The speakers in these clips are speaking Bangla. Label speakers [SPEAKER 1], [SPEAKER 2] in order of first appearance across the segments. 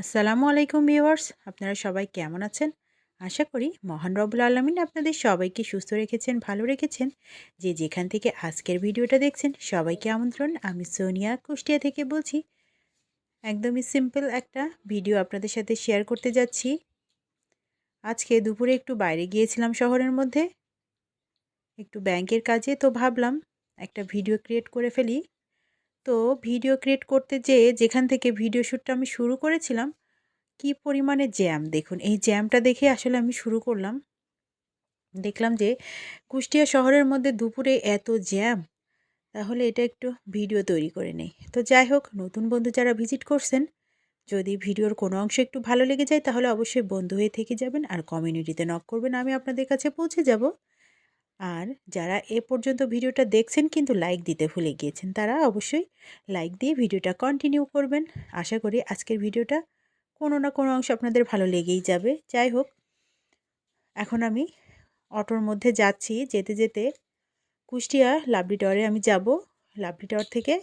[SPEAKER 1] আসসালামু আলাইকুম ভিউয়ার্স, আপনারা সবাই কেমন আছেন? আশা করি মহান রবুল আলমিন আপনাদের সবাইকে সুস্থ রেখেছেন, ভালো রেখেছেন। যে যেখান থেকে আজকের ভিডিওটা দেখছেন, সবাইকে আমন্ত্রণ। আমি সোনিয়া কুষ্টিয়া থেকে বলছি। একদমই সিম্পল একটা ভিডিও আপনাদের সাথে শেয়ার করতে যাচ্ছি। আজকে দুপুরে একটু বাইরে গিয়েছিলাম শহরের মধ্যে। একটু ব্যাংকের কাজে তো ভাবলাম, একটা ভিডিও ক্রিয়েট করে ফেলি। তো ভিডিও ক্রিয়েট করতে যেয়ে যেখান থেকে ভিডিও শ্যুটটা আমি শুরু করেছিলাম, কি পরিমাণে জ্যাম? দেখুন, এই জ্যামটা দেখে আসলে আমি শুরু করলাম। দেখলাম যে কুষ্টিয়া শহরের মধ্যে দুপুরে এত জ্যাম, তাহলে এটা একটু ভিডিও তৈরি করে নেই। তো যাই হোক, নতুন বন্ধু যারা ভিজিট করছেন, যদি ভিডিওর কোনো অংশ একটু ভালো লেগে যায়, তাহলে অবশ্যই বন্ধু হয়ে থেকে যাবেন আর কমিউনিটিতে নক করবেন। আমি আপনাদের কাছে পৌঁছে যাব। আর যারা এ পর্যন্ত ভিডিওটা দেখছেন কিন্তু লাইক দিতে ভুলে গিয়েছেন, তারা অবশ্যই লাইক দিয়ে ভিডিওটা কন্টিনিউ করবেন। আশা করি আজকের ভিডিওটা কোনো না কোনো অংশ আপনাদের ভালো লেগেই যাবে। যাই হোক, এখন আমি অটোর মধ্যে যাচ্ছি। যেতে যেতে কুষ্টিয়া লাভলি টাওয়ারে আমি যাব। লাভলি টাওয়ার থেকে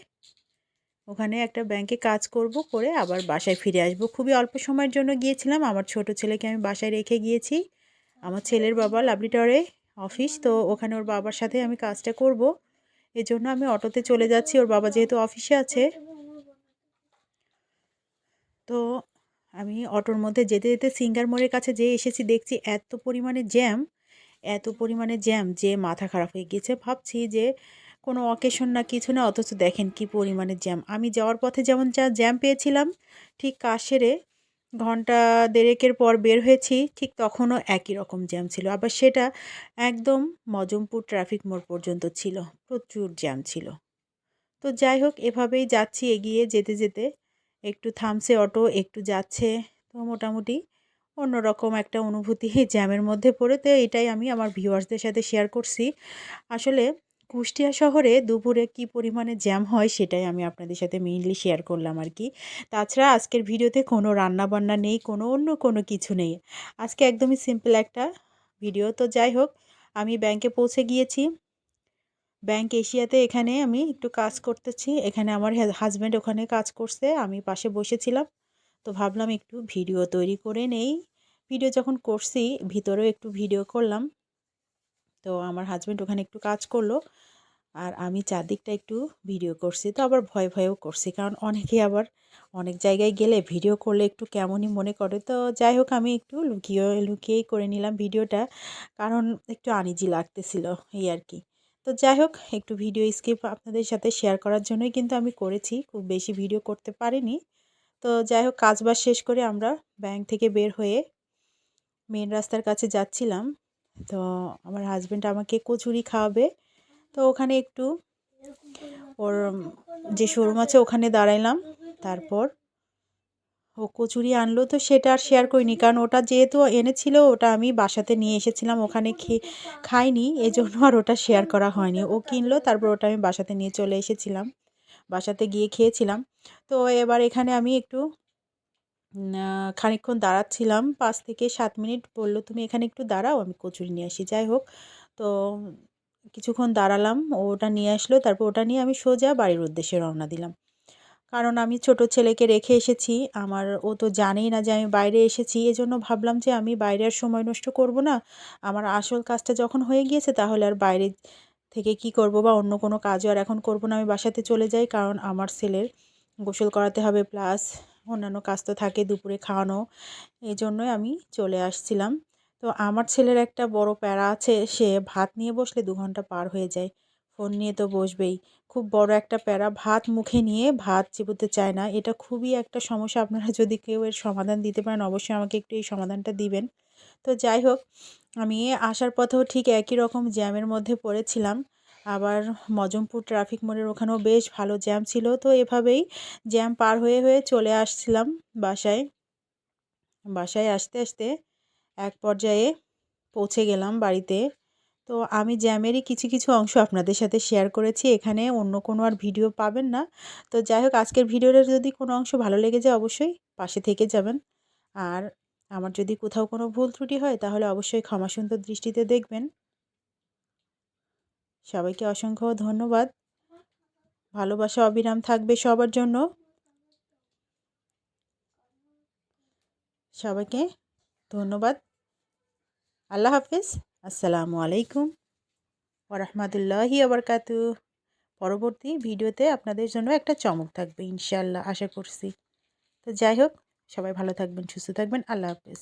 [SPEAKER 1] ওখানে একটা ব্যাংকে কাজ করব করে আবার বাসায় ফিরে আসব। খুবই অল্প সময়ের জন্য গিয়েছিলাম। আমার ছোট ছেলেকে আমি বাসায় রেখে গিয়েছি। আমার ছেলের বাবা লাভলি টাওয়ারে অফিস। তো ওখানে ওর বাবার সাথে আমি কাজটা করব। এজন্য আমি অটোতে চলে যাচ্ছি। ওর বাবা যেহেতু অফিসে আছে। তো আমি অটোর মধ্যে যেতে যেতে সিঙ্গার মোড়ের কাছে যেয়ে এসেছি। দেখছি এত পরিমাণে জ্যাম, এত পরিমাণে জ্যাম যে মাথা খারাপ হয়ে গিয়েছে ভাবছি যে কোনো অকেশন না কিছু না, অথচ দেখেন কি পরিমাণে জ্যাম। আমি যাওয়ার পথে যেমন যা জ্যাম পেয়েছিলাম, ঠিক কাজ সেরে ঘণ্টা দেড়েকের পর বের হয়েছি, ঠিক তখনও একই রকম জ্যাম ছিল। আবার সেটা একদম মজমপুর ট্রাফিক মোড় পর্যন্ত ছিল, প্রচুর জ্যাম ছিল। তো যাই হোক, এভাবেই যাচ্ছি, এগিয়ে যেতে যেতে। একটু থামছে অটো, একটু যাচ্ছে, তো মোটামুটি অন্যরকম একটা অনুভূতি জ্যামের মধ্যে পড়ে। তো এটাই আমি আমার ভিউয়ার্সদের সাথে শেয়ার করছি। আসলে কুষ্টিয়া শহরে দুপুরে কি পরিমাণে জ্যাম হয় সেটাই আমি আপনাদের সাথে মেইনলি শেয়ার করলাম আর কি। তাছাড়া আজকের ভিডিওতে কোনো রান্না বান্না নেই, কোনো অন্য কোনো কিছু নেই। আজকে একদমই সিম্পল একটা ভিডিও তো যাই হোক, আমি ব্যাংকে পৌঁছে গিয়েছি। ব্যাংক এশিয়াতে এখানে আমি একটু কাজ করতেছি। এখানে আমার হাজব্যান্ড ওখানে কাজ করছে, আমি পাশে বসেছিলাম। তো ভাবলাম একটু ভিডিও তৈরি করে নেই। ভিডিও যখন করছি, ভিতরেও একটু ভিডিও করলাম। তো আমার হাজব্যান্ড ওখানে একটু কাজ করল, আর আমি চারদিকটা একটু ভিডিও করছি। তো আবার ভয় ভয়েও করছি, কারণ অনেকে আবার অনেক জায়গায় গেলে ভিডিও করলে একটু কেমনই মনে করে। তো যাই হোক, আমি একটু লুকিয়ে, লুকিয়েই করে নিলাম ভিডিওটা কারণ একটু আনিজি লাগতেছিল এই আর কি। তো যাই হোক, একটু ভিডিও স্কিপ আপনাদের সাথে শেয়ার করার জন্যই কিন্তু আমি করেছি, খুব বেশি ভিডিও করতে পারিনি। তো যাই হোক কাজবাজ শেষ করে আমরা ব্যাংক থেকে বের হয়ে মেন রাস্তার কাছে যাচ্ছিলাম। তো আমার হাজব্যান্ড আমাকে কচুরি খাওয়াবে। তো ওখানে একটু ওর যে শোরুম আছে ওখানে দাঁড়াইলাম। তারপর ও কচুরি আনলো তো সেটা আর শেয়ার করিনি। কারণ ওটা যেহেতু এনেছিল, ওটা আমি বাসাতে নিয়ে এসেছিলাম। ওখানে খেয়ে খাইনি, এজন্য আর ওটা শেয়ার করা হয়নি। ও কিনলো, তারপর ওটা আমি বাসাতে নিয়ে চলে এসেছিলাম। বাসাতে গিয়ে খেয়েছিলাম। তো এবার এখানে আমি একটু খানিকক্ষণ দাঁড়াচ্ছিলাম, পাঁচ থেকে সাত মিনিট বলল, তুমি এখানে একটু দাঁড়াও, আমি কচুরি নিয়ে আসি। যাই হোক, তো কিছুক্ষণ দাঁড়ালাম, ওটা নিয়ে আসলো, তারপর ওটা নিয়ে আমি সোজা বাড়ির উদ্দেশ্যে রওনা দিলাম। কারণ আমি ছোট ছেলেকে রেখে এসেছি, আমার ও তো জানেই না যে আমি বাইরে এসেছি, এজন্য ভাবলাম যে আমি বাইরে আর সময় নষ্ট করব না। আমার আসল কাজটা যখন হয়ে গিয়েছে, তাহলে আর বাইরে থেকে কি করব বা অন্য কোনো কাজও আর এখন করব না, আমি বাসাতে চলে যাই, কারণ আমার ছেলের গোসল করাতে হবে, প্লাস অন্যান্য কাজ তো থাকে দুপুরে খাওয়ানো এই জন্যই আমি চলে আসছিলাম। তো আমার ছেলের একটা বড় প্যারা আছে, সে ভাত নিয়ে বসলে দু ঘণ্টা পার হয়ে যায়। ফোন নিয়ে তো বসবেই। খুব বড় একটা প্যারা, ভাত মুখে নিয়ে ভাত চিবোতে চায় না। এটা খুবই একটা সমস্যা। আপনারা যদি কেউ এর সমাধান দিতে পারেন, অবশ্যই আমাকে একটু এই সমাধানটা দিবেন। তো যাই হোক, আমি আসার পথেও ঠিক একই রকম জ্যামের মধ্যে পড়েছিলাম। আবার মজমপুর ট্রাফিক মোড়ের ওখানেও বেশ ভালো জ্যাম ছিল, তো এভাবেই জ্যাম পার হয়ে হয়ে চলে আসছিলাম বাসায়। বাসায় আসতে আসতে এক পর্যায়ে পৌঁছে গেলাম বাড়িতে। তো আমি জ্যামেরই কিছু কিছু অংশ আপনাদের সাথে শেয়ার করেছি, এখানে অন্য কোনো আর ভিডিও পাবেন না। তো যাই হোক, আজকের ভিডিওটা যদি কোনো অংশ ভালো লেগে যায় অবশ্যই পাশে থেকে যাবেন। আর আমার যদি কোথাও কোনো ভুল ত্রুটি হয়, তাহলে অবশ্যই ক্ষমা সুন্দর দৃষ্টিতে দেখবেন। সবাইকে অসংখ্য ধন্যবাদ। ভালোবাসা অবিরাম থাকবে সবার জন্য। সবাইকে ধন্যবাদ। আল্লাহ হাফিজ। আসসালামু আলাইকুম ওরহমতুল্লাহি আবরকাতু পরবর্তী ভিডিওতে আপনাদের জন্য একটা চমক থাকবে ইনশাল্লাহ আশা করছি। তো যাই হোক, সবাই ভালো থাকবেন, সুস্থ থাকবেন। আল্লাহ হাফিজ।